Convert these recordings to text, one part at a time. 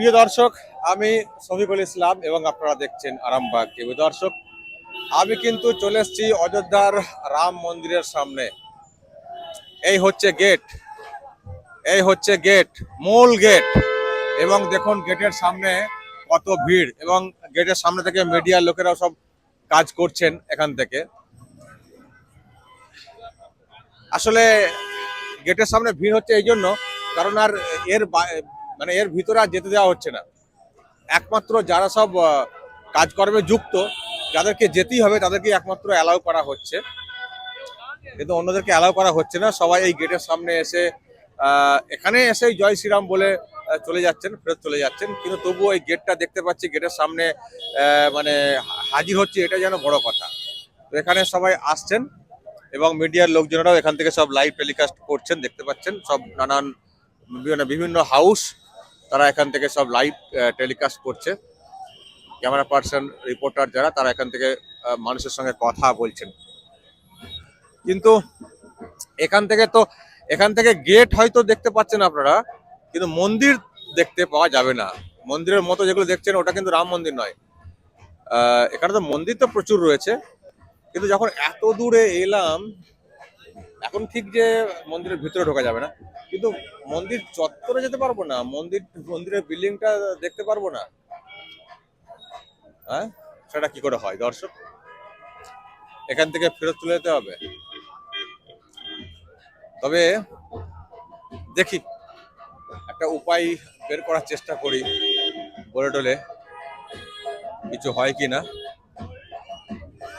প্রিয় দর্শক, আমি শফিকুল ইসলাম এবং আপনারা দেখছেন আরামবাগ টিভি দর্শক, আমি কিন্তু চলে এসেছি অযোধ্যার রাম মন্দিরের সামনে। এই হচ্ছে গেট এই হচ্ছে গেট মূল গেট এবং দেখুন গেটের সামনে কত ভিড় এবং গেটের সামনে থেকে মিডিয়ার লোকেরাও সব কাজ করছেন এখান থেকে। আসলে গেটের সামনে ভিড় হচ্ছে এই জন্য, কারণ আর এর মানে এর ভিতরে আর যেতে দেওয়া হচ্ছে না। একমাত্র যারা সব কাজকর্মে যুক্ত, যাদেরকে যেতেই হবে তাদেরকে একমাত্র অ্যালাউ করা হচ্ছে। কিন্তু অন্যদেরকে অ্যালাউ করা হচ্ছে না। সবাই এই গেটের সামনে এসে এখানে এসে জয় শ্রীরাম বলে চলে যাচ্ছেন, ফেরত চলে যাচ্ছেন। কিন্তু তবুও এই গেটটা দেখতে পাচ্ছি গেটের সামনে মানে হাজির হচ্ছে, এটা যেন বড় কথা। তো এখানে সবাই আসছেন এবং মিডিয়ার লোকজনেরাও এখান থেকে সব লাইভ টেলিকাস্ট করছেন, দেখতে পাচ্ছেন। সব নানান বিভিন্ন হাউস তারা এখান থেকে সব লাইভ টেলিকাস্ট করছে। ক্যামেরা পার্সন রিপোর্টার যারা, তারা এখান থেকে মানুষের সঙ্গে কথা বলছেন। কিন্তু এখান থেকে তো, এখান থেকে গেট হয়তো দেখতে পাচ্ছেন আপনারা, কিন্তু মন্দির দেখতে পাওয়া যাবে না। মন্দিরের মতো যেগুলো দেখছেন, ওটা কিন্তু রাম মন্দির নয়। এখানে তো মন্দির তো প্রচুর রয়েছে। কিন্তু যখন এত দূরে এলাম এখন ঠিক যে মন্দিরের ভিতরে ঢোকা যাবে না, কিন্তু মন্দির চত্বরে যেতে পারব না, মন্দির, মন্দিরের বিল্ডিংটা দেখতে পারব না। হ্যাঁ? সেটা কি করে হয়, দর্শক? এখান থেকে ফেরত তুলে যেতে হবে। তবে দেখি, একটা উপায় বের করার চেষ্টা করি, বলে টলে। কিছু হয় কি না?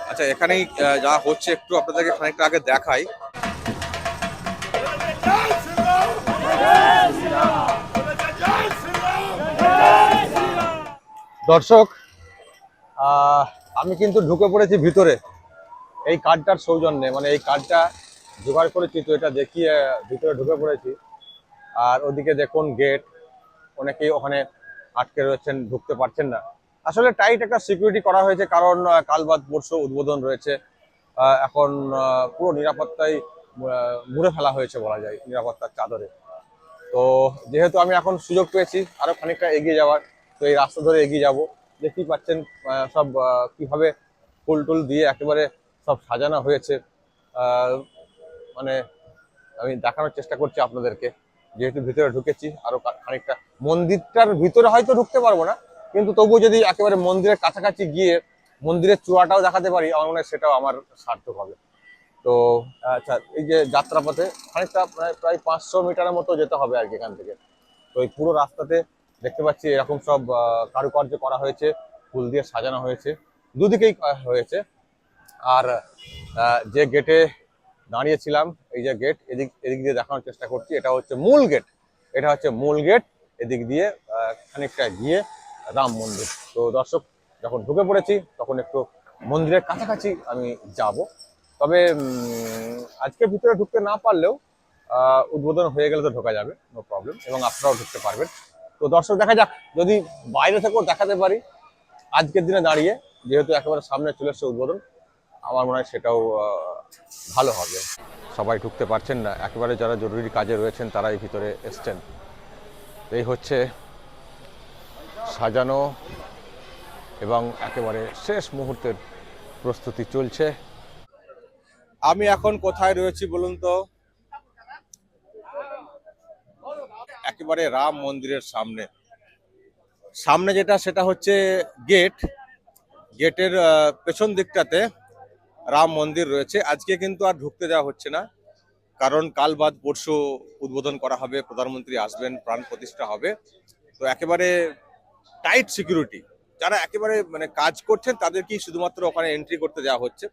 আচ্ছা এখানেই যা হচ্ছে, একটু আপনাদেরকে খানিকটা আগে দেখাই। দর্শক আমি কিন্তু ঢুকে পড়েছি ভিতরে। এই কার্ডটার সৌজন্যে মানে এই কার্ডটা জোগাড় করেছি তো এটা দেখিয়ে ভিতরে ঢুকে পড়েছি। আর ওদিকে দেখুন গেট অনেকেই ওখানে আটকে রয়েছেন ঢুকতে পারছেন না। আসলে টাইট একটা সিকিউরিটি করা হয়েছে কারণ আহ, কাল বাদ পরশু উদ্বোধন রয়েছে। এখন পুরো নিরাপত্তায় মুড়ে ফেলা হয়েছে বলা যায় নিরাপত্তার চাদরে। তো যেহেতু আমি এখন সুযোগ পেয়েছি আরও খানিকটা এগিয়ে যাওয়ার, তো এই রাস্তা ধরে এগিয়ে যাব। দেখতেই পাচ্ছেন সব কীভাবে ফুল টুল দিয়ে একেবারে সব সাজানো হয়েছে। মানে আমি দেখানোর চেষ্টা করছি আপনাদেরকে। যেহেতু ভিতরে ঢুকেছি, আরও খানিকটা মন্দিরটার ভিতরে হয়তো ঢুকতে পারব না, কিন্তু তবুও যদি একেবারে মন্দিরের কাছাকাছি গিয়ে মন্দিরের চূড়াটাও দেখাতে পারি, আমার মনে হয় সেটাও আমার সার্থক হবে। তো আচ্ছা এই যে যাত্রাপথে খানিকটা প্রায় প্রায় পাঁচশো মিটারের মতো যেতে হবে আর কি এখান থেকে। তো এই পুরো রাস্তাতে দেখতে পাচ্ছি এরকম সব কারুকার্য করা হয়েছে, ফুল দিয়ে সাজানো হয়েছে, দুদিকেই হয়েছে। আর যে গেটে দাঁড়িয়েছিলাম, এই যে গেট, এদিক এদিক দিয়ে দেখানোর চেষ্টা করছি, এটা হচ্ছে মূল গেট। এটা হচ্ছে মূল গেট, এদিক দিয়ে খানিকটা গিয়ে রাম মন্দির। তো দর্শক, যখন ঢুকে পড়েছি, তখন একটু মন্দিরের কাছাকাছি আমি যাব। তবে আজকে ভিতরে ঢুকতে না পারলেও উদ্বোধন হয়ে গেলে তো ঢোকা যাবে নো প্রবলেম এবং আপনারাও ঢুকতে পারবেন। তো দর্শক, দেখা যাক, যদি বাইরে থেকেও দেখাতে পারি, আজকের দিনে দাঁড়িয়ে যেহেতু একেবারে সামনে চলে এসছে উদ্বোধন, আমার মনে হয় সেটাও ভালো হবে। সবাই ঢুকতে পারছেন না, একেবারে যারা জরুরি কাজে রয়েছেন, তারাই ভিতরে এসছেন। এই হচ্ছে সাজানো এবং একেবারে শেষ মুহূর্তের প্রস্তুতি চলছে। আমি এখন কোথায় রয়েছি বলুন তো? একেবারে রাম মন্দিরের সামনে। সামনে যেটা, সেটা হচ্ছে গেট। গেটের পেছন দিকটাতে রাম মন্দির রয়েছে। আজকে কিন্তু আর ঢুকতে দেওয়া হচ্ছে না, কারণ কাল বাদ পরশু উদ্বোধন করা হবে, প্রধানমন্ত্রী আসবেন, প্রাণ প্রতিষ্ঠা হবে। তো একেবারে টাইট সিকিউরিটি যারা একেবারে মানে কাজ করছেন, তাদেরকেই শুধুমাত্র ওখানে এন্ট্রি করতে দেওয়া হচ্ছে।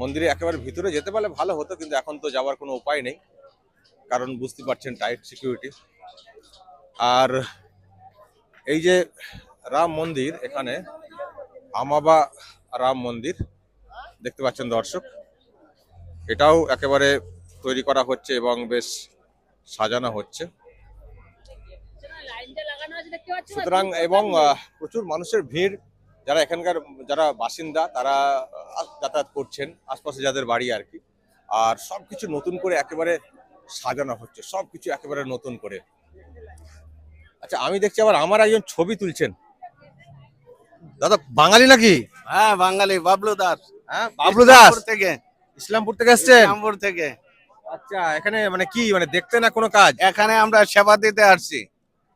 মন্দিরে একেবারে ভিতরে যেতে পারলে ভালো হতো কিন্তু এখন তো যাওয়ার কোনো উপায় নেই। কারণ বুঝতে পারছেন টাইট সিকিউরিটি আর এই যে রাম মন্দির এখানে আমাবা রাম মন্দির দেখতে পাচ্ছেন দর্শক। এটাও একেবারে তৈরি করা হচ্ছে এবং বেশ সাজানো হচ্ছে। সুতরাং এবং প্রচুর মানুষের ভিড়। যারা এখানকার যারা বাসিন্দা তারা যাতায়াত করছেন আশপাশে যাদের বাড়ি আর কি। আর সবকিছু নতুন করে একেবারে সাজানো হচ্ছে সব কিছু একেবারে নতুন করে। আচ্ছা আমি দেখছি আবার আমার একজন ছবি তুলছেন। দাদা বাঙালি নাকি? হ্যাঁ বাঙালি বাবলু দাস। হ্যাঁ বাবলু দাস। থেকে। ইসলামপুর থেকে এসছেন? ইসলামপুর থেকে। আচ্ছা এখানে মানে কি মানে দেখতে না কোনো কাজ? এখানে আমরা সেবা দিতে আসছি।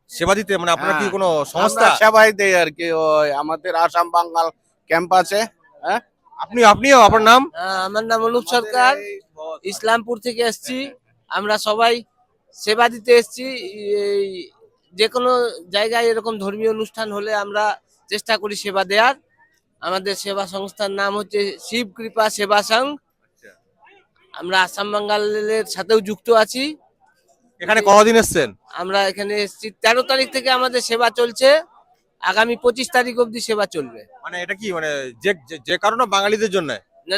সেবা দিতে মানে আপনার কি হ্যাঁ। কোনো সংস্থা? সেবাই দেই আর কি ওই আমাদের আসাম বাঙ্গাল ক্যাম্প আছে হ্যাঁ? আপনি আপনিও আপনার নাম? আহ, আমার নাম অনুপ সরকার। ইসলামপুর থেকে এসেছি। আমরা সবাই সেবা দিতে এসেছি। এই যে কোনো জায়গায় এরকম ধর্মীয় অনুষ্ঠান হলে আমরা চেষ্টা করি সেবা দেওয়ার আমাদের সেবা সংস্থার নাম হচ্ছে শিব কৃপা সেবা সংঘ। আমরা আসাম বাঙ্গালের সাথেও যুক্ত আছি। এখানে কতদিন এসছেন? আমরা এখানে এসেছি তেরো তারিখ থেকে আমাদের সেবা চলছে। আগামী পঁচিশ তারিখ অবধি সেবা চলবে। মানে এটা কি মানে যে যে- কারণে বাঙালিদের জন্য? না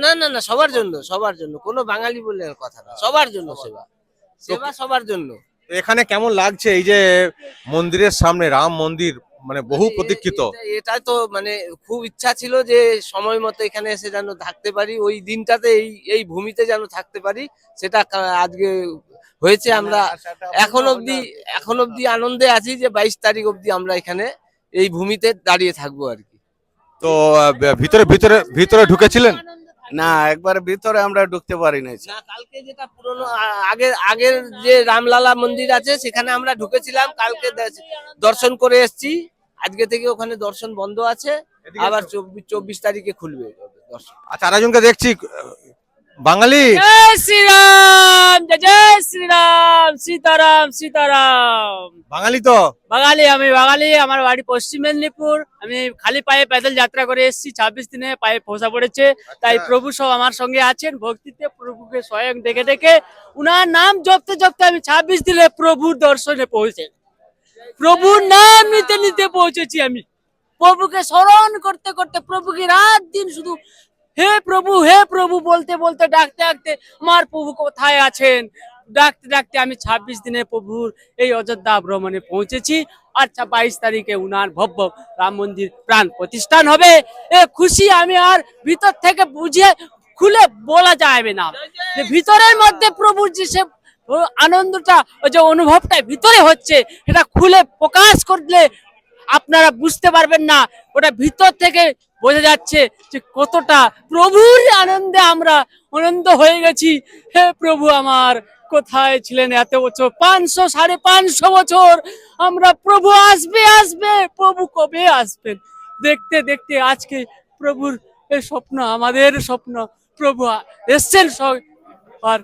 না, না না সবার জন্য সবার জন্য। কোনো বাঙালি বলে কথা না সবার জন্য সেবা। সেবা সবার জন্য। তো এখানে কেমন লাগছে এই যে মন্দিরের সামনে রাম মন্দির মানে বহু প্রতীক্ষিত? এটা তো মানে খুব ইচ্ছা ছিল যে সময় মতো এখানে এসে যেন থাকতে পারি। ওই দিনটাতে এই এই ভূমিতে যেন থাকতে পারি সেটা আজকে হয়েছে আমরা এখন অবধি এখন অবধি আনন্দে আছি যে বাইশ তারিখ অবধি আমরা এখানে এই ভূমিতে দাঁড়িয়ে থাকব আর কি। তো ভিতরে ভিতরে ভিতরে ঢুকেছিলেন? না একবার ভিতরে আমরা ঢুকতে পারি না কালকে যেটা পুরনো আগের আগের যে রামলালা মন্দির আছে সেখানে আমরা ঢুকেছিলাম কালকে দর্শন করে এসেছি। আজকে থেকে ওখানে দর্শন বন্ধ আছে আবার চব্বিশ চব্বিশ তারিখে খুলবে দর্শন। আচ্ছা আরেকজনকে দেখছি বাঙালি। জয় শ্রীরাম জয় জয় শ্রীরাম সীতারাম সীতারাম। বাঙালি তো। বাঙালি আমি বাঙালি আমার বাড়ি পশ্চিম মেদিনীপুর। আমি খালি পায়ে প্যাদল যাত্রা করে এসেছি ছাব্বিশ দিনে পায়ে ফোসা পড়েছে। তাই প্রভু সব আমার সঙ্গে আছেন ভক্তিতে প্রভুকে স্বয়ং দেখে দেখে। উনার নাম জপতে জপতে আমি ছাব্বিশ দিনে প্রভুর দর্শনে পৌঁছে প্রভুর নাম নিতে নিতে পৌঁছেছি আমি। প্রভুকে স্মরণ করতে করতে প্রভুকে রাত দিন শুধু হে প্রভু হে প্রভু বলতে বলতে, ডাকতে ডাকতে আমার প্রভু কোথায় আছেন? ডাকতে ডাকতে আমি ছাব্বিশ দিনে প্রভুর এই অযোধ্যা ভ্রমণে পৌঁছেছি। আচ্ছা বাইশ তারিখে উনার ভব্য রাম মন্দির প্রাণ প্রতিষ্ঠান হবে। এ খুশি আমি আর ভিতর থেকে বুঝে খুলে বলা যাবে না। যে ভিতরের মধ্যে প্রভুর যে সে আনন্দটা ও যে অনুভবটা ভিতরে হচ্ছে এটা খুলে প্রকাশ করলে আপনারা বুঝতে পারবেন না। ওটা ভিতর থেকে বোঝা যাচ্ছে যে কতটা প্রভুর আনন্দে আমরা আনন্দ হয়ে গেছি। হে প্রভু আমার, কোথায় ছিলেন এত বছর? পাঁচশো, সাড়ে পাঁচশো বছর আমরা প্রভু আসবে আসবে, প্রভু কবে আসবেন? দেখতে দেখতে আজকে প্রভুর স্বপ্ন, আমাদের স্বপ্ন, প্রভু এসছেন আর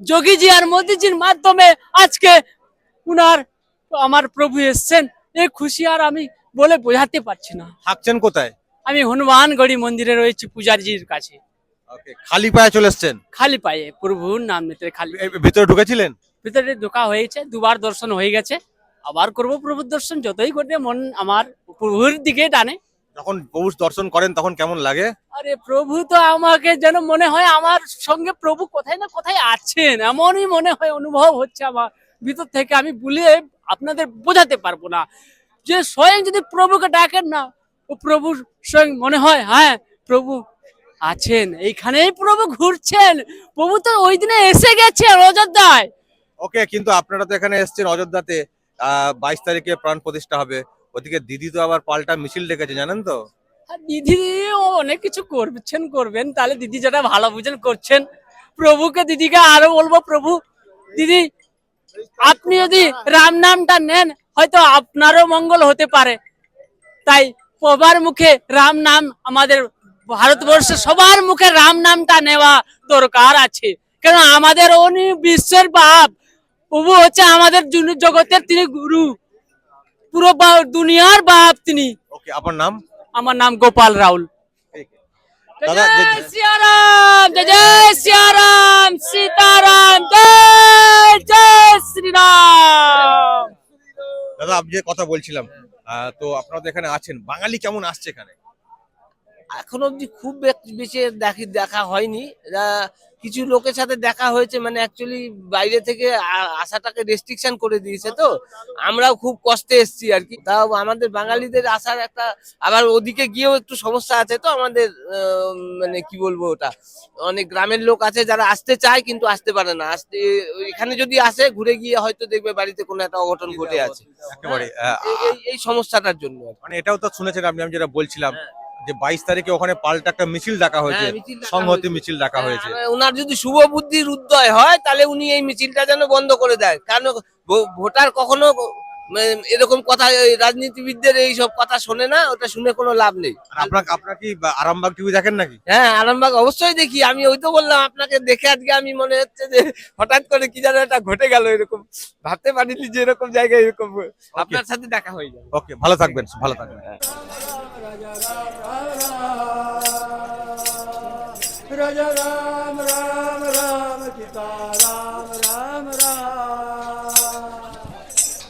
যোগীজি আর মোদিজির মাধ্যমে আজকে উনার, আমার প্রভু এসছেন। এ খুশি আর আমি বলে বোঝাতে পারছি না। থাকছেন কোথায়? আমি হনুমানগড়ি মন্দিরে রয়েছি পূজারজির কাছে। খালি পায়ে চলে এসছেন? খালি পায়ে প্রভুর নাম নিতে খালি। ভিতরে ঢুকেছিলেন? ভিতরে ঢোকা হয়েছে দুবার দর্শন হয়ে গেছে। আবার করব প্রভুর দর্শন যতই করবে মন আমার প্রভুর দিকে টানে। যখন প্রভু দর্শন করেন তখন কেমন লাগে? আরে প্রভু তো আমাকে যেন মনে হয় আমার সঙ্গে প্রভু কোথায় না কোথায় আছেন এমনই মনে হয় অনুভব হচ্ছে আমার। ভিতর থেকে আমি বলে আপনাদের বোঝাতে পারব না যে স্বয়ং যদি প্রভুকে ডাকেন না প্রভুর সঙ্গে মনে হয় হ্যাঁ প্রভু আছেন। এইখানেই প্রভু ঘুরছেন। প্রভু তো ওই দিনে এসে গেছে অযোধ্যায়। ওকে কিন্তু আপনারা তো এখানে এসছেন অযোধ্যাতে। বাইশ তারিখে প্রাণ প্রতিষ্ঠা হবে। ওদিকে দিদি তো আবার পাল্টা মিছিল ডেকেছে জানেন তো? দিদি ও অনেক কিছু করছেন করবেন। তাহলে দিদি যেটা ভালো বুঝেন করছেন। প্রভুকে দিদিকে আরও বলব প্রভু দিদি আপনি যদি রাম নামটা নেন হয়তো আপনারও মঙ্গল হতে পারে। তাই সবার মুখে রাম নাম আমাদের ভারতবর্ষে সবার মুখে রাম নামটা নেওয়া দরকার আছে। কেন আমাদের উনি বিশ্বের বাপ প্রভু হচ্ছে আমাদের জগতের তিনি গুরু। পুরো দুনিয়ার বাপ তিনি। ওকে আপনার নাম? আমার নাম গোপাল রাউল। দাদা, জয় সিয়ারাম জয় সিয়ারাম সীতারাম জয় জয় শ্রীরাম। দাদা আপনি কথা বলছিলাম তো আপনারা তো এখানে আছেন। বাঙালি কেমন আসছে এখানে? এখন অবধি খুব বেশি দেখি দেখা হয়নি। কিছু লোকের সাথে দেখা হয়েছে মানে অ্যাকচুয়ালি বাইরে থেকে আসাটাকে রেস্ট্রিকশন করে দিয়েছে তো। আমরাও খুব কষ্টে এসেছি আর কি। তাও আমাদের বাঙালিদের আসার একটা আবার ওদিকে গিয়েও একটু সমস্যা আছে তো আমাদের মানে কি বলব ওটা? অনেক গ্রামের লোক আছে যারা আসতে চায় কিন্তু আসতে পারে না। আসতে এখানে যদি আসে ঘুরে গিয়ে হয়তো দেখবে বাড়িতে কোনো একটা অঘটন ঘটে আছে। আহ, এই- এই- এই সমস্যাটার জন্য মানে এটাও তো শুনেছেন আপনি আমি যেটা বলছিলাম। হ্যাঁ। যে বাইশ তারিখে ওখানে পাল্টা একটা মিছিল ডাকা হয়েছে হ্যাঁ, মিছিল ডাকা সংহতি হয়েছে। মিছিল ডাকা হ্যাঁ, হয়েছে। ওনার যদি শুভ বুদ্ধির উদয় হয় তাহলে উনি এই মিছিলটা যেন বন্ধ করে দেয়। কারণ ভোটার কখনো এরকম কথা রাজনীতিবিদদের এই সব কথা শোনে না ওটা শুনে কোনো লাভ নেই। আপনার আপনার কি আরামবাগ টিভি দেখেন নাকি? হ্যাঁ আরামবাগ অবশ্যই দেখি। আমি ওই তো বললাম আপনাকে দেখে আজকে আমি মনে হচ্ছে যে হঠাৎ করে কি যেন এটা ঘটে গেল এরকম। ভাবতে পারিনি যে এরকম জায়গায় এরকম আপনার সাথে দেখা হয়ে যাবে ওকে ভালো থাকবেন ভালো থাকবেন। राजा राम राम राम सीता राम राम राम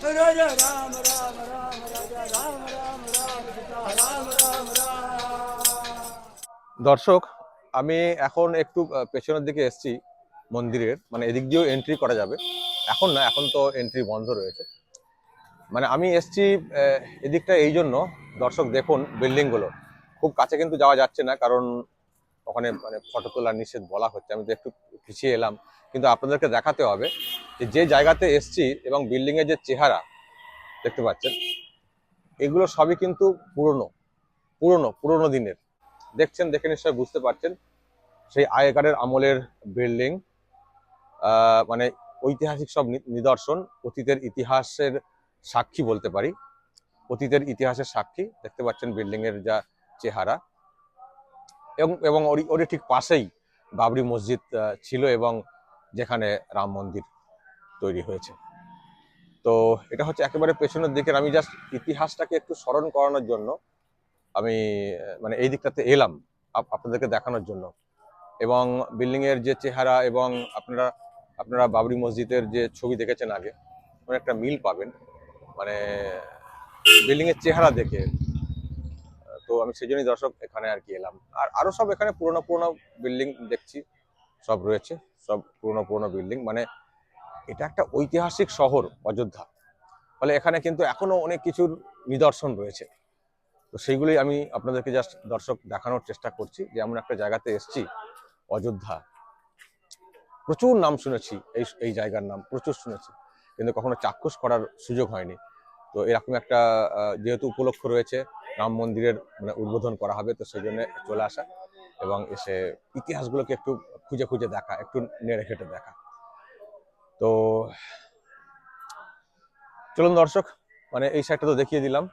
राजा राम राम राम राजा राम राम राम सीता राम राम राम দর্শক আমি এখন একটু আহ, পেছনের দিকে এসেছি মন্দিরের মানে এদিক দিয়েও এন্ট্রি করা যাবে এখন না এখন তো এন্ট্রি বন্ধ রয়েছে মানে আমি এসেছি আহ, এদিকটা এই জন্য দর্শক দেখুন বিল্ডিংগুলো খুব কাছে কিন্তু যাওয়া যাচ্ছে না কারণ ওখানে মানে ফটো তোলার নিষেধ বলা হচ্ছে। আমি তো একটু পিছিয়ে এলাম, কিন্তু আপনাদেরকে দেখাতে হবে যে যে জায়গাতে এসছি এবং বিল্ডিংয়ের যে চেহারা দেখতে পাচ্ছেন, এগুলো সবই কিন্তু পুরনো পুরনো পুরনো দিনের। দেখছেন, দেখে নিশ্চয়ই বুঝতে পারছেন, সেই আগেকারের আমলের বিল্ডিং মানে ঐতিহাসিক সব নিদর্শন, অতীতের ইতিহাসের সাক্ষী বলতে পারি। অতীতের ইতিহাসের সাক্ষী, দেখতে পাচ্ছেন বিল্ডিং এর যা চেহারা। এবং এবং ওরই ঠিক পাশেই বাবরি মসজিদ ছিল এবং যেখানে রাম মন্দির তৈরি হয়েছে। তো এটা হচ্ছে একেবারে পেছনের দিকের, আমি জাস্ট ইতিহাসটাকে একটু স্মরণ করানোর জন্য আমি মানে এই দিকটাতে এলাম আপ- আপনাদেরকে দেখানোর জন্য। এবং বিল্ডিং এর যে চেহারা এবং আপনারা আপনারা বাবরি মসজিদের যে ছবি দেখেছেন আগে একটা মিল পাবেন। মানে বিল্ডিং এর চেহারা দেখে আমি সেই জন্যই দর্শক এখানে আর কি এলাম। আর আরও সব এখানে পুরোনো পুরোনো বিল্ডিং দেখছি, সব রয়েছে, সব পুরোনো পুরোনো বিল্ডিং। মানে এটা একটা ঐতিহাসিক শহর, অযোধ্যা। ফলে এখানে কিন্তু এখনও অনেক কিছুর নিদর্শন রয়েছে। তো সেইগুলোই আমি আপনাদেরকে জাস্ট দর্শক দেখানোর চেষ্টা করছি যে এমন একটা জায়গাতে এসেছি, অযোধ্যা। প্রচুর নাম শুনেছি, এই এই জায়গার নাম প্রচুর শুনেছি, কিন্তু কখনো চাক্ষুষ করার সুযোগ হয়নি। তো এরকম একটা যেহেতু উপলক্ষ রয়েছে রাম মন্দিরের মানে উদ্বোধন করা হবে, তো সেই জন্য চলে আসা এবং এসে ইতিহাসগুলোকে একটু খুঁজে খুঁজে দেখা, একটু নেড়ে ঘেটে দেখা। তো চলুন দর্শক মানে এই সাইডটা তো দেখিয়ে দিলাম।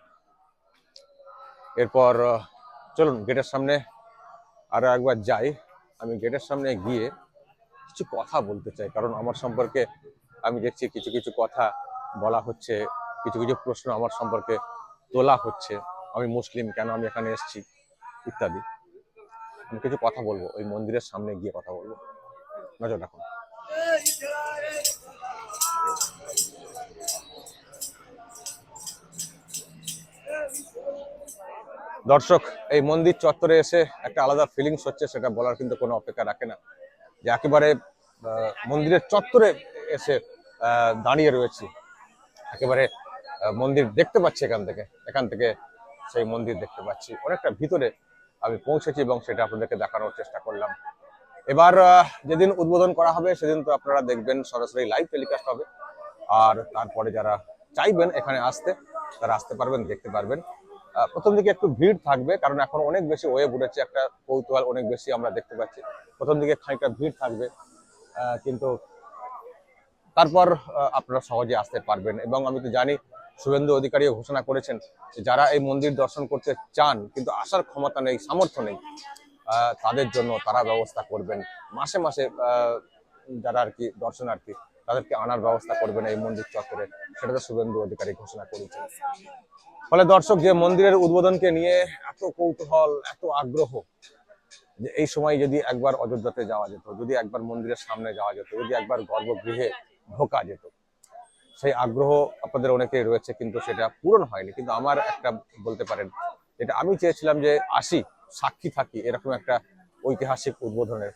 এরপর, চলুন গেটের সামনে আরও একবার যাই। আমি গেটের সামনে গিয়ে কিছু কথা বলতে চাই, কারণ আমার সম্পর্কে আমি দেখছি কিছু কিছু কথা বলা হচ্ছে, কিছু কিছু প্রশ্ন আমার সম্পর্কে তোলা হচ্ছে। আমি মুসলিম, কেন আমি এখানে এসেছি, ইত্যাদি। আমি কিছু কথা বলব, ওই মন্দিরের সামনে গিয়ে কথা বলব। নজর রাখুন। দর্শক, এই মন্দির চত্বরে এসে একটা আলাদা ফিলিংস হচ্ছে, সেটা বলার কিন্তু কোনো অপেক্ষা রাখে না। যে একেবারে মন্দিরের চত্বরে এসে দাঁড়িয়ে রয়েছি। একেবারে মন্দির দেখতে পাচ্ছি এখান থেকে এখান থেকে সেই মন্দির দেখতে পাচ্ছি। অনেকটা ভিতরে আমি পৌঁছেছি এবং সেটা আপনাদেরকে দেখানোর চেষ্টা করলাম। এবার যেদিন উদ্বোধন করা হবে সেদিন তো আপনারা দেখবেন সরাসরি লাইভ টেলিকাস্ট হবে। আর তারপরে যারা চাইবেন এখানে আসতে, তারা আসতে পারবেন, দেখতে পারবেন। প্রথম দিকে একটু ভিড় থাকবে, কারণ এখন অনেক বেশি ওয়েব উঠেছে, একটা কৌতূহল অনেক বেশি আমরা দেখতে পাচ্ছি। প্রথম দিকে খানিকটা ভিড় থাকবে কিন্তু তারপর আপনারা সহজে আসতে পারবেন। এবং আমি তো জানি শুভেন্দু অধিকারীও ঘোষণা করেছেন যারা এই মন্দির দর্শন করতে চান, কিন্তু আসার ক্ষমতা নেই, সামর্থ্য নেই তাদের জন্য তারা ব্যবস্থা করবেন। মাসে মাসে যারা আর কি দর্শনার্থী, তাদেরকে আনার ব্যবস্থা করবেন এই মন্দির চত্বরে। সেটা তো শুভেন্দু অধিকারী ঘোষণা করেছেন। ফলে দর্শক, যে মন্দিরের উদ্বোধনকে নিয়ে এত কৌতূহল, এত আগ্রহ, যে এই সময় যদি একবার অযোধ্যাতে যাওয়া যেত, যদি একবার মন্দিরের সামনে যাওয়া যেত, যদি একবার গর্ভগৃহে ঢোকা যেত সেই আগ্রহ আপনাদের অনেকেই রয়েছে, কিন্তু সেটা পূরণ হয়নি। কিন্তু আমার একটা বলতে পারেন, যেটা আমি চেয়েছিলাম যে আসি, সাক্ষী থাকি, এরকম একটা ঐতিহাসিক উদ্বোধনের।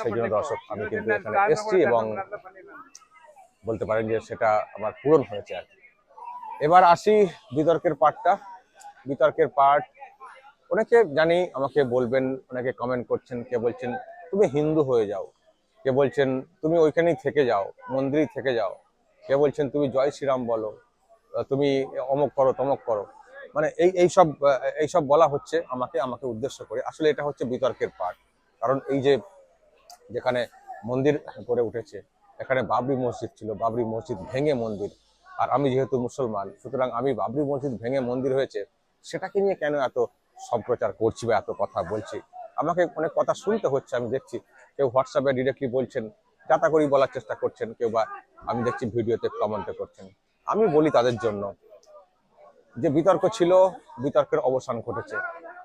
সেই জন্য দর্শক, আমি কিন্তু এখানে এসেছি এবং বলতে পারেন যে সেটা আমার পূরণ হয়েছে আর। এবার আসি বিতর্কের পার্টটা বিতর্কের পার্ট অনেকে জানি, আমাকে বলবেন, অনেকে কমেন্ট করছেন, কে বলছেন, তুমি হিন্দু হয়ে যাও। কে বলছেন, তুমি ওইখানেই থেকে যাও, মন্দিরেই থেকে যাও। কে বলছেন, তুমি জয় শ্রীরাম বলো তুমি অমক করো, তমক করো। মানে এই এইসব এইসব বলা হচ্ছে আমাকে আমাকে উদ্দেশ্য করে। আসলে এটা হচ্ছে বিতর্কের পার্ট কারণ এই যে যেখানে মন্দির করে উঠেছে, এখানে বাবরি মসজিদ ছিল, বাবরি মসজিদ ভেঙে মন্দির। আর আমি যেহেতু মুসলমান, সুতরাং আমি বাবরি মসজিদ ভেঙে মন্দির হয়েছে, সেটাকে নিয়ে কেন এত সম্প্রচার করছি বা এত কথা বলছি? আমাকে অনেক কথা শুনতে হচ্ছে, আমি দেখছি। কেউ হোয়াটসঅ্যাপে ডিরেক্টলি বলছেন যাতা করি বলার চেষ্টা করছেন কেউ বা আমি দেখছি ভিডিওতে কমেন্টে করছেন। আমি বলি তাদের জন্য যে বিতর্ক ছিল, বিতর্কের অবসান ঘটেছে।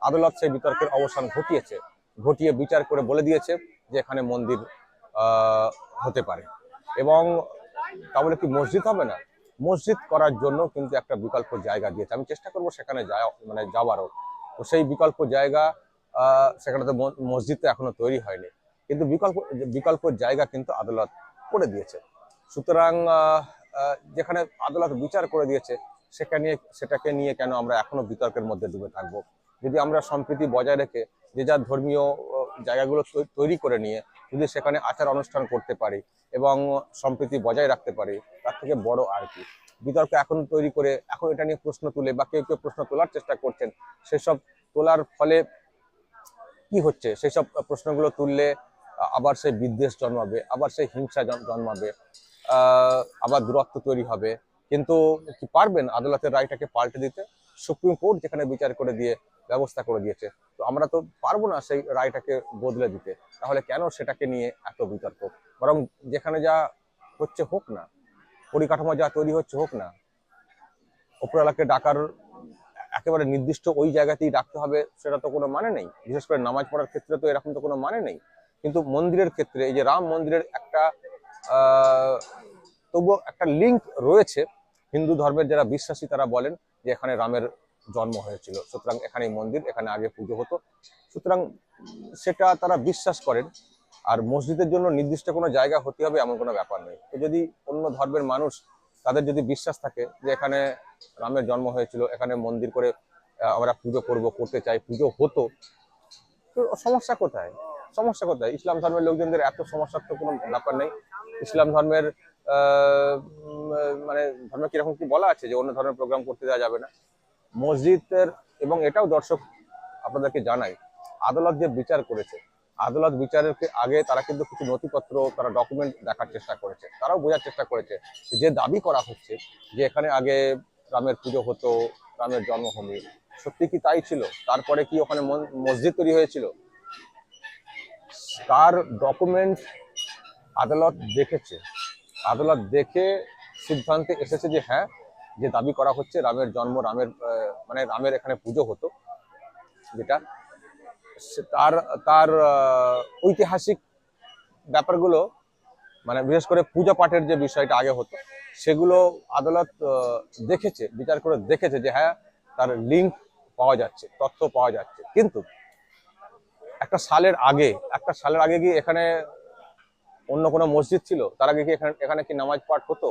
আদালত সেই বিতর্কের অবসান ঘটিয়েছে। ঘটিয়ে বিচার করে বলে দিয়েছে যে এখানে মন্দির হতে পারে। এবং তাহলে কি মসজিদ হবে না? মসজিদ করার জন্য কিন্তু একটা বিকল্প জায়গা দিয়েছে। আমি চেষ্টা করব সেখানে মানে যাওয়ারও। তো সেই বিকল্প জায়গা সেখানে তো মসজিদ তো এখনও তৈরি হয়নি। কিন্তু বিকল্প বিকল্প জায়গা কিন্তু আদালত করে দিয়েছে। সুতরাং যেখানে আদালত বিচার করে দিয়েছে সেখানে সেটাকে নিয়ে কেন আমরা এখনও বিতর্কের মধ্যে ডুবে থাকব? যদি আমরা সম্প্রীতি বজায় রেখে যে যার ধর্মীয় জায়গাগুলো তৈরি করে নিয়ে যদি সেখানে আচার অনুষ্ঠান করতে পারি এবং সম্প্রীতি বজায় রাখতে পারি, তার থেকে বড় আর কি। বিতর্ক এখন তৈরি করে, এখন এটা নিয়ে প্রশ্ন তুলে বা কেউ কেউ প্রশ্ন তোলার চেষ্টা করছেন, সেসব তোলার ফলে কি হচ্ছে? সেসব প্রশ্নগুলো তুললে আবার সে বিদ্বেষ জন্মাবে, আবার সেই হিংসা জন্মাবে আবার দূরত্ব তৈরি হবে। কিন্তু কি পারবেন আদালতের রায়টাকে পাল্টে দিতে? সুপ্রিম কোর্ট যেখানে বিচার করে দিয়ে ব্যবস্থা করে দিয়েছে। তো আমরা তো পারব না সেই রায়টাকে বদলে দিতে। তাহলে কেন সেটাকে নিয়ে এত বিতর্ক? বরং যেখানে যা হচ্ছে হোক না, পরিকাঠামো যা তৈরি হচ্ছে হোক না ওপরওয়ালাকে ডাকার একেবারে নির্দিষ্ট ওই জায়গাতেই ডাকতে হবে, সেটা তো কোনো মানে নেই। বিশেষ করে নামাজ পড়ার ক্ষেত্রে তো এরকম তো কোনো মানে নেই। কিন্তু মন্দিরের ক্ষেত্রে, এই যে রাম মন্দিরের একটা তবুও একটা লিঙ্ক রয়েছে, হিন্দু ধর্মের যারা বিশ্বাসী তারা বলেন যে এখানে রামের জন্ম হয়েছিল। সুতরাং এখানে মন্দির, এখানে আগে পুজো হতো। সুতরাং সেটা তারা বিশ্বাস করেন। আর মসজিদের জন্য নির্দিষ্ট কোনো জায়গা হতে হবে এমন কোনো ব্যাপার নেই। তো যদি অন্য ধর্মের মানুষ তাদের যদি বিশ্বাস থাকে যে এখানে রামের জন্ম হয়েছিল, এখানে মন্দির করে আমরা পুজো করব, করতে চাই, পুজো হতো, তো সমস্যা কোথায়? সমস্যা কোথায়? ইসলাম ধর্মের লোকজনদের এত সমস্যার তো কোনো ব্যাপার নেই। ইসলাম ধর্মের মানে ধর্মে কীরকম কি বলা আছে যে অন্য ধর্মের প্রোগ্রাম করতে দেওয়া যাবে না? মসজিদের, এবং এটাও দর্শক আপনাদেরকে জানাই, আদালত যে বিচার করেছে, আদালত বিচারের আগে তারা কিন্তু কিছু নথিপত্র, তারা ডকুমেন্ট দেখার চেষ্টা করেছে। তারাও বোঝার চেষ্টা করেছে যে দাবি করা হচ্ছে, যে এখানে আগে রামের পুজো হতো, রামের জন্মভূমি, সত্যি কি তাই ছিল? তারপরে কি ওখানে মসজিদ তৈরি হয়েছিল? তার ডকুমেন্ট আদালত দেখেছে। আদালত দেখে সিদ্ধান্তে এসেছে যে হ্যাঁ যে দাবি করা হচ্ছে রামের জন্ম, রামের মানে রামের এখানে পুজো হতো, যেটা। তার তার ঐতিহাসিক ব্যাপারগুলো মানে বিশেষ করে পূজা পাঠের যে বিষয়টা আগে হতো, সেগুলো আদালত দেখেছে, বিচার করে দেখেছে যে হ্যাঁ তার লিঙ্ক পাওয়া যাচ্ছে, তথ্য পাওয়া যাচ্ছে। কিন্তু একটা সালের আগে, একটা সালের আগে কি এখানে অন্য কোনো মসজিদ ছিল? তার আগে কি এখানে এখানে কি নামাজ পাঠ হতো?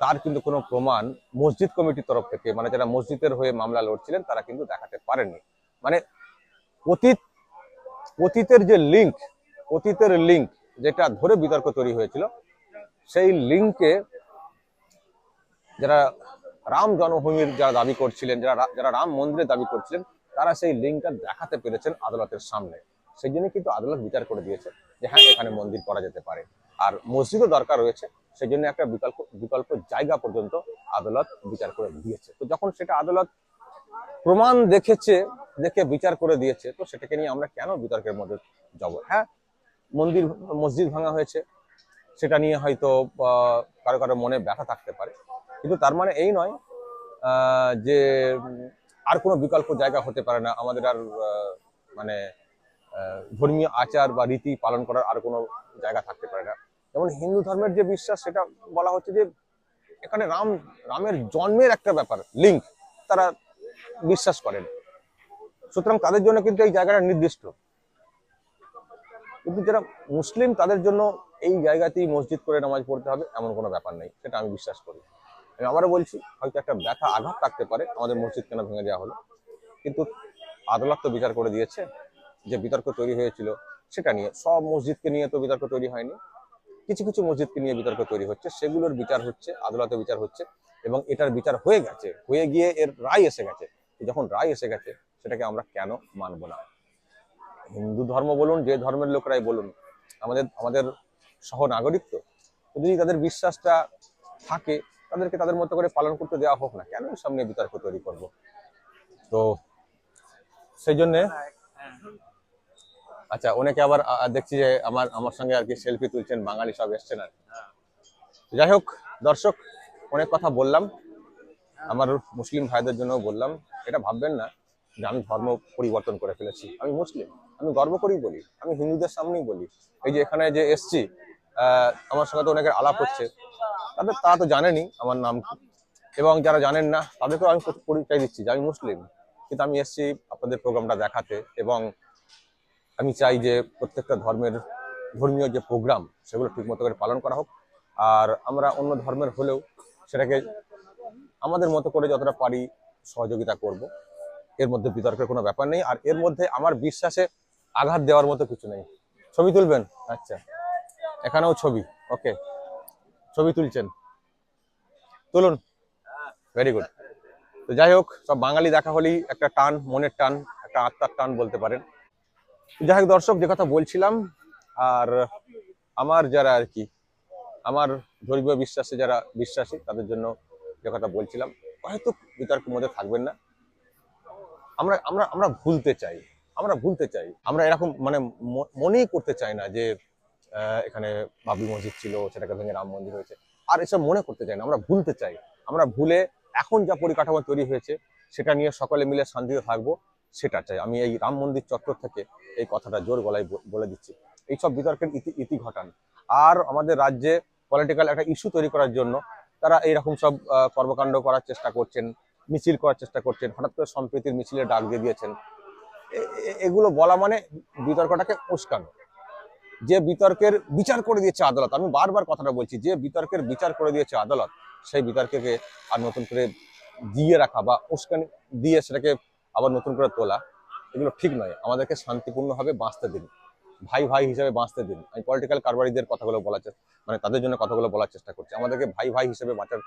তার কিন্তু কোনো প্রমাণ মসজিদ কমিটির তরফ থেকে মানে যারা মসজিদের হয়ে মামলা লড়ছিলেন, তারা কিন্তু দেখাতে পারেননি। মানে অতীত অতীতের যে লিঙ্ক অতীতের লিঙ্ক যেটা ধরে বিতর্ক তৈরি হয়েছিল, সেই লিঙ্কে যারা রাম জন্মভূমির যারা দাবি করছিলেন, যারা যারা রাম মন্দিরের দাবি করছিলেন তারা সেই লিঙ্কটা দেখাতে পেরেছেন আদালতের সামনে। সেই জন্য কিন্তু আদালত বিচার করে দিয়েছে যে হ্যাঁ এখানে মন্দির করা যেতে পারে। আর মসজিদও দরকার রয়েছে, সেই জন্য একটা বিকল্প বিকল্প জায়গা পর্যন্ত আদালত বিচার করে দিয়েছে। তো যখন সেটা আদালত প্রমাণ দেখেছে, দেখে বিচার করে দিয়েছে, তো সেটাকে নিয়ে আমরা কেন বিতর্কের মধ্যে যাব? হ্যাঁ মন্দির, মসজিদ ভাঙা হয়েছে, সেটা নিয়ে হয়তো কারও কারও মনে ব্যথা থাকতে পারে। কিন্তু তার মানে এই নয় যে আর কোনো বিকল্প জায়গা হতে পারে না। আমাদের আর মানে ধর্মীয় আচার বা রীতি পালন করার আর কোনো জায়গা থাকতে পারে না। যেমন হিন্দু ধর্মের যে বিশ্বাস, সেটা বলা হচ্ছে যে এখানে রাম, রামের জন্মের একটা ব্যাপার লিঙ্ক তারা বিশ্বাস করেন। সুতরাং তাদের জন্য কিন্তু এই জায়গাটা নির্দিষ্ট। কিন্তু যারা মুসলিম, তাদের জন্য এই জায়গাতেই মসজিদ করে নামাজ পড়তে হবে, এমন কোনো ব্যাপার নেই, সেটা আমি বিশ্বাস করি। আমি আবারও বলছি, হয়তো একটা ব্যথা আঘাত থাকতে পারে, আমাদের মসজিদ কেন ভেঙে দেওয়া হলো? কিন্তু আদালত তো বিচার করে দিয়েছে যে বিতর্ক তৈরি হয়েছিল সেটা নিয়ে। সব মসজিদকে নিয়ে তো বিতর্ক তৈরি হয়নি। কিছু কিছু মসজিদকে নিয়ে বিতর্ক তৈরি হচ্ছে, সেগুলোর বিচার হচ্ছে, আদালতে বিচার হচ্ছে, এবং এটার বিচার হয়ে গেছে, হয়ে গিয়ে এর রায় এসে গেছে যখন রায় এসে গেছে, সেটাকে আমরা কেন মানব না? হিন্দু ধর্ম বলুন, যে ধর্মের লোকরাই বলুন, আমাদের আমাদের সহ নাগরিক তো, যদি তাদের বিশ্বাসটা থাকে তাদেরকে তাদের মতো করে পালন করতে দেওয়া হোক না কেন, সামনে বিতর্ক তৈরি করব। তো সেই জন্যে আচ্ছা অনেকে আবার দেখছি যে আমার আমার সঙ্গে আর কি সেলফি তুলছেন, বাঙালি সব এসছেন আর। যাই হোক, দর্শক, অনেক কথা বললাম। আমার মুসলিম ভাইদের জন্য বললাম, এটা ভাববেন না যে আমি ধর্ম পরিবর্তন করে ফেলেছি। আমি মুসলিম, আমি গর্ব করেই বলি, আমি হিন্দুদের সামনেই বলি। এই যে এখানে যে এসছি আমার সঙ্গে তো অনেকের আলাপ হচ্ছে। তাদের তারা তো জানেনি আমার নাম কি। এবং যারা জানেন না, তাদেরকেও আমি পরিচয় দিচ্ছি যে আমি মুসলিম। কিন্তু আমি এসছি আপনাদের প্রোগ্রামটা দেখাতে এবং আমি চাই যে প্রত্যেকটা ধর্মের ধর্মীয় যে প্রোগ্রাম, সেগুলো ঠিকমতো করে পালন করা হোক। আর আমরা অন্য ধর্মের হলেও সেটাকে আমাদের মতো করে যতটা পারি সহযোগিতা করব। এর মধ্যে বিতর্কের কোনো ব্যাপার নেই। আর এর মধ্যে আমার বিশ্বাসে আঘাত দেওয়ার মতো কিছু নেই। ছবি তুলবেন? আচ্ছা। এখানেও ছবি। ওকে। ছবি তুলছেন। তুলুন। ভেরি গুড তো যাই হোক, সব বাঙালি দেখা হলেই একটা টান, মনের টান, একটা আত্মার টান বলতে পারেন। যাই হোক দর্শক, যে কথা বলছিলাম, আর আমার যারা আর কি, আমার ধর্মীয় বিশ্বাসে যারা বিশ্বাসী, তাদের জন্য যে কথা বলছিলাম, হয়তো বিতর্কের মধ্যে থাকবেন না। আমরা আমরা আমরা ভুলতে চাই। আমরা ভুলতে চাই। আমরা এরকম মানে মনেই করতে চাই না যে এখানে বাবরি মসজিদ ছিল, সেটাকে ভেঙে রাম মন্দির হয়েছে। আর এসব মনে করতে চাই না, আমরা ভুলতে চাই। আমরা ভুলে এখন যা পরিকাঠামো তৈরি হয়েছে, সেটা নিয়ে সকলে মিলে শান্তিতে থাকব, সেটা চাই। আমি এই রাম মন্দির চত্বর থেকে এই কথাটা জোর গলায় বলে দিচ্ছি। এইসব বিতর্কের ইতি ইতি ঘটান। আর আমাদের রাজ্যে পলিটিক্যাল একটা ইস্যু তৈরি করার জন্য তারা এইরকম সব কর্মকাণ্ড করার চেষ্টা করছেন, মিছিল করার চেষ্টা করছেন, হঠাৎ করে সম্প্রীতির মিছিলের ডাক দিয়ে দিয়েছেন। এগুলো বলা মানে বিতর্কটাকে উস্কানো। যে বিতর্কের বিচার করে দিয়েছে আদালত, আমি বারবার কথাটা বলছি, যে বিতর্কের বিচার করে দিয়েছে আদালত, সেই বিতর্ককে আর নতুন করে দিয়ে রাখা বা উস্কানি দিয়ে সেটাকে আবার নতুন করে তোলা, এগুলো ঠিক নয়। আমাদেরকে শান্তিপূর্ণভাবে বাঁচতে দিন। ভাই ভাই হিসেবে বাঁচতে দিন। আমি পলিটিক্যাল কারবারিদের কথাগুলো বলার মানে তাদের জন্য কথাগুলো বলার চেষ্টা করছি। আমাদেরকে ভাই ভাই হিসেবে বাঁচার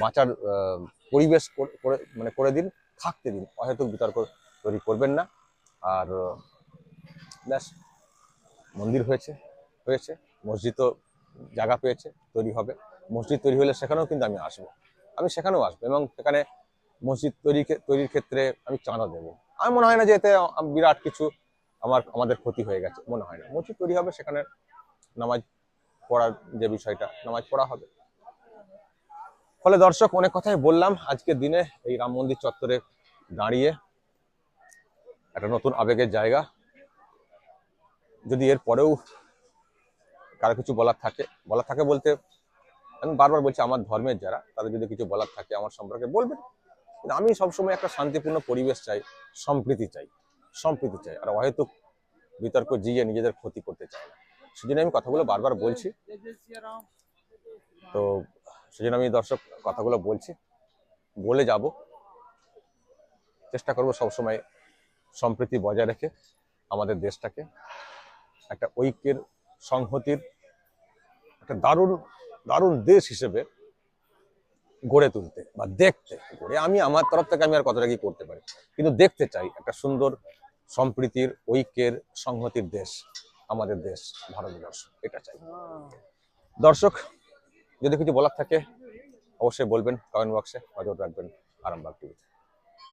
বাঁচার পরিবেশ করে মানে করে দিন, থাকতে দিন। অহেতুক বিতর্ক তৈরি করবেন না। আর, ব্যাস। মন্দির হয়েছে হয়েছে, মসজিদও জায়গা পেয়েছে, তৈরি হবে। মসজিদ তৈরি হলে সেখানেও কিন্তু আমি আসব। আমি সেখানেও আসব এবং সেখানে মসজিদ তৈরি তৈরির ক্ষেত্রে আমি চাঁদা দেবো। আমি মনে হয় না যে এতে বিরাট কিছু আমার, আমাদের ক্ষতি হয়ে গেছে, মনে হয় না। মসজিদ তৈরি হবে, সেখানে নামাজ পড়ার যে বিষয়টা, নামাজ পড়া হবে। ফলে দর্শক, অনেক কথাই বললাম আজকের দিনে এই রাম মন্দির চত্বরে দাঁড়িয়ে। একটা নতুন আবেগের জায়গা যদি এর পরেও কারও কিছু বলার থাকে বলার থাকে বলতে আমি বারবার বলছি, আমার ধর্মের যারা, তাদের যদি কিছু বলার থাকে, আমার সম্পর্কে বলবেন। কিন্তু আমি সবসময় একটা শান্তিপূর্ণ পরিবেশ চাই, সম্প্রীতি চাই সম্প্রীতি চাই। আর অহেতুক বিতর্ক জিয়ে নিজেদের ক্ষতি করতে চাই না। সেজন্য আমি কথাগুলো বারবার বলছি। তো সেজন্য আমি দর্শক কথাগুলো বলছি। বলে যাব। চেষ্টা করব সবসময় সম্প্রীতি বজায় রেখে আমাদের দেশটাকে একটা ঐক্যের সংহতির একটা দারুণ দারুণ দেশ হিসেবে গড়ে তুলতে বা দেখতে গড়ে আমি আমার তরফ থেকে আমি আর কতটা কি করতে পারি। কিন্তু দেখতে চাই একটা সুন্দর সম্প্রীতির, ঐক্যের, সংহতির দেশ, আমাদের দেশ, ভারতবর্ষ, এটা চাই। দর্শক, যদি কিছু বলার থাকে, অবশ্যই বলবেন কমেন্ট বক্সে নজর রাখবেন, আরামবাগ